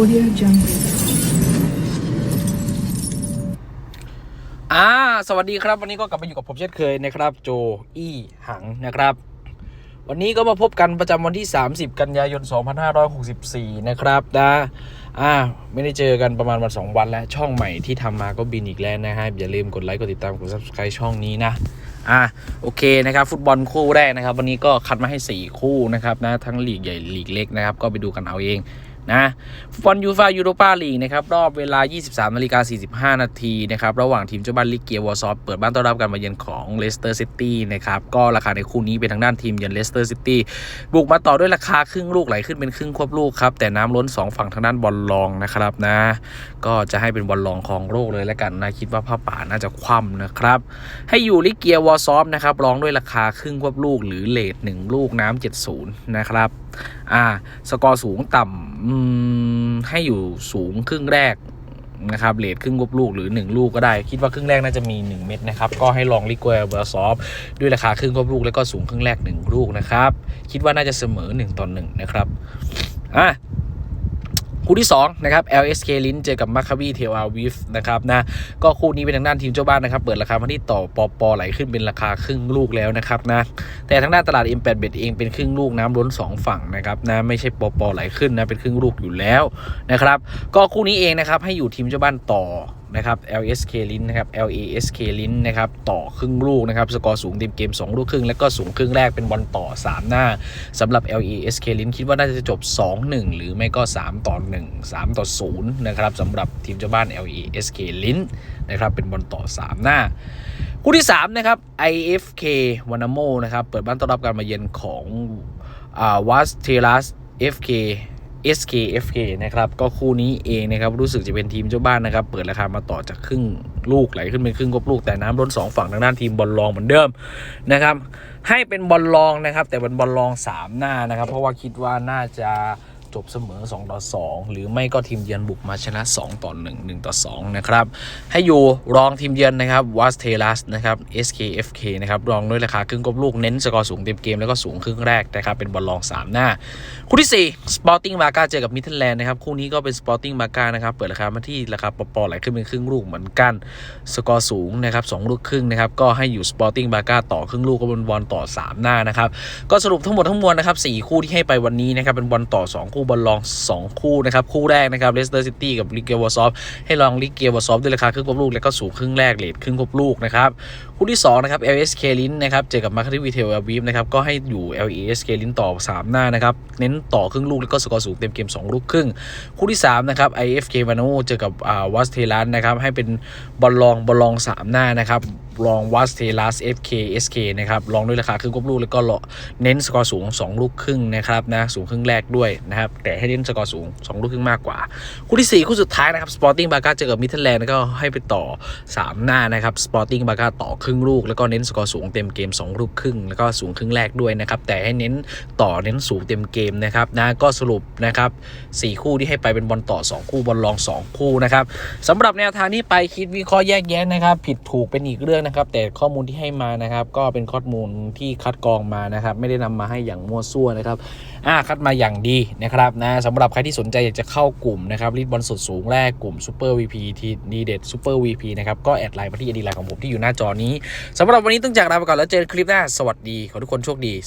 Audio Jungle. อ่า สวัสดีครับ วันนี้ก็กลับมาอยู่กับผมเช่นเคยนะครับ โจอี้หังนะครับ วันนี้ก็มาพบกันประจำวันที่ 30 กันยายน 2564 นะครับนะอ่า ไม่ได้เจอกันประมาณวันสองวันแล้ว ช่องใหม่ที่ทำมาก็บินอีกแล้วนะฮะ อย่าลืมกดไลค์ กดติดตาม กด subscribe ช่องนี้นะอ่าโอเคนะครับ ฟุตบอลคู่แรกนะครับ วันนี้ก็คัดมาให้ 4 คู่นะครับนะทั้งลีกใหญ่ลีกเล็กนะครับ ก็ไปดูกันเอาเอง นะฟุตบอลยูฟายูโรปาลีกนะครับรอบเวลา 23นาฬิกา45 นาทีนะครับระหว่างทีมเจ้าบ้านลิเกียวอร์ซอฟเปิดบ้านต้อนรับการมาเยือนของเลสเตอร์ซิตี้นะครับก็ราคาในคู่นี้เป็นทางด้านทีมเยือนเลสเตอร์ซิตี้บุกมาต่อด้วยราคาครึ่งลูกไหลขึ้นเป็นครึ่งควบลูกครับแต่น้ำล้น 2 ฝั่งทางด้านบอลลองนะครับนะก็จะให้เป็นบอลลองของโลกเลยแล้วกันนะคิดว่าผ้าป่าน่าจะคว่ำนะครับให้อยู่ลิเกียวอร์ซอฟนะครับรองด้วยราคาครึ่งควบลูกหรือเลทหนึ่งลูกน้ำ70นะครับอ่าสกอร์สูงต่ำให้อยู่สูงครึ่งแรกนะครับเลทครึ่งกบลูกหรือ 1 ลูกก็ได้ คิดว่าครึ่งแรกน่าจะมี 1 เม็ดนะครับ ก็ให้ลองลิเกียวอร์ซอฟด้วยราคาครึ่งกบลูกแล้วก็สูงครึ่งแรก 1 ลูกนะครับ คิดว่าน่าจะเสมอ 1ต่อ1นะครับอะ คู่ที่2นะครับ LSK ลินเจอกับมาคาวีเทลอาวิฟนะครับนะก็คู่นี้เป็นทางด้านทีมเจ้าบ้านนะครับเปิดราคาพันที่ต่อปอปอไหลขึ้นเป็นราคาครึ่งลูกแล้วนะครับนะแต่ทางด้านตลาด M8 เบ็ดเองเป็นครึ่งลูกน้ำล้น 2 ฝั่งนะครับนะไม่ใช่ปอปอไหลขึ้นนะเป็นครึ่งลูกอยู่แล้วนะครับก็คู่นี้เองนะครับให้อยู่ทีมเจ้าบ้านต่อ นะครับ LSK ลิ้นนะครับ LASK ลิ้นนะครับต่อครึ่งลูกนะครับสกอร์สูงเต็มเกม 2 ลูกครึ่ง แล้วก็สูงครึ่งแรกเป็นบอลต่อ 3 หน้าสำหรับ LASK ลิ้นคิดว่าน่าจะจบ 2-1 หรือไม่ก็ 3 ต่อ 1 3 ต่อ 0 นะครับสำหรับทีมเจ้าบ้าน LASK ลิ้นนะครับเป็นบอลต่อ 3 หน้าคู่ที่ 3 นะครับ IFK วานาโมนะครับเปิดบ้านต้อนรับการมาเยือนของอ่าวัสเทลัส FK SKFK นะครับก็คู่นี้เองนะครับรู้สึกจะเป็นทีมเจ้าบ้านนะครับ เปิดราคามาต่อจากครึ่งลูกไหลขึ้นเป็นครึ่งกบลูกแต่น้ำล้น2ฝั่งทางด้านทีมบอลรองเหมือนเดิมนะครับให้เป็นบอลรองนะครับ แต่เป็นบอลรอง 3 หน้านะครับ เพราะว่าคิดว่าน่าจะ จบเสมอ 2 ต่อ 2 หรือไม่ก็ทีมเยือนบุกมาชนะ 2 ต่อ 1 1 ต่อ 2 นะครับ ให้อยู่รองทีมเยือนนะครับวัสเทลัสนะครับ SKFK นะครับรองด้วยราคาครึ่งกบลูกเน้นสกอร์สูงเต็มเกมแล้วก็สูงครึ่งแรกนะครับเป็นบอลรอง 3 หน้า คู่ที่ 4 Sporting b a กาเจอกับมิ d เ l แลนด์นะครับคู่นี้ก็เป็น Sporting b a กานะครับเปิดราคามาที่ราคาปอๆไหลขึ้นเป็นครึ่งลูกเหมือนกัน สกอร์สูงนะครับสองลูกครึ่งนะครับก็ให้อยู่ Sporting b a กาต่อครึ่งลูกก็เป็นบอลต่อ 3 หน้านะครับก็สรุปทั้งหมดทั้งมวลนะครับสคู่ที่ให้ไปวันนี้นะครับเป็นบอลต่อ 2 คู่บอลรอง 2 คู่นะครับ คู่แรกนะครับเลสเตอร์ซิตี้กับลิเกวอร์ซอฟให้ลองลิเกวอร์ซอฟด้วยราคาครึ่งกบลูก แล้วก็สูงครึ่งแรกเลทครึ่งกบลูกนะครับคู่ที่2นะครับ LSK ลินนะครับเจอกับมาคาริวีเทลอาวีฟนะครับก็ให้อยู่ LASK ลินต่อ 3 หน้านะครับเน้นต่อครึ่งลูกแล้วก็สกอร์สูงเต็มเกม 2 ลูกครึ่ง คู่ที่3นะครับ IFK วาโนเจอกับอ่าวัสเทลัสนะครับให้เป็นบอลลองบอลลอง 3 หน้านะครับ ลองวัสเทลัส FK SK นะครับลองด้วยราคาครึ่งกบลูกแล้วก็เน้นสกอร์สูง 2 ลูกครึ่งนะครับนะสูงครึ่งแรกด้วยนะครับแต่ให้เน้นสกอร์สูง 2 ลูกครึ่งมากกว่า คู่ที่ 4 คู่สุดท้ายนะครับ Sporting b a กาเจอกับมิ d เ l แลนด์ก็ให้ไปต่อ 3 หน้านะครับ Sporting b a กาต่อครึ่งลูก แล้วก็เน้นสกอร์สูงเต็มเกม 2 ลูกครึ่งแล้วก็สูงครึ่งแรกด้วยนะครับแต่ให้เน้นต่อเน้นสูงเต็มเกมนะครับนะก็สรุปนะครับ4คู่ที่ให้ไปเป็นบอลต่อ 2 คู่บอลรอง 2 คู่นะครับสำหรับแนวทางนี้ไปคิดวิเคราะห์แยกแยะนะครับผิดถูกเป็นอีกเรื่องนะครับ แต่ข้อมูลที่ให้มานะครับ ก็เป็นข้อมูลที่คัดกรองมานะครับ ไม่ได้นำมาให้อย่างมั่วซั่วนะครับอ่าคัดมาอย่างดีนะครับนะสำหรับใครที่สนใจอยากจะเข้ากลุ่มนะครับรีดบอลสดสูงแรกกลุ่มซูเปอร์วีพีที่ดีเด็ดซูเปอร์วีพีนะครับก็แอดไลน์มาที่อดีไลน์ของผมที่อยู่หน้าจอนี้สำหรับวันนี้ต้องจากลาไปก่อนแล้วเจอกันคลิปหน้าสวัสดีขอทุกคนโชคดี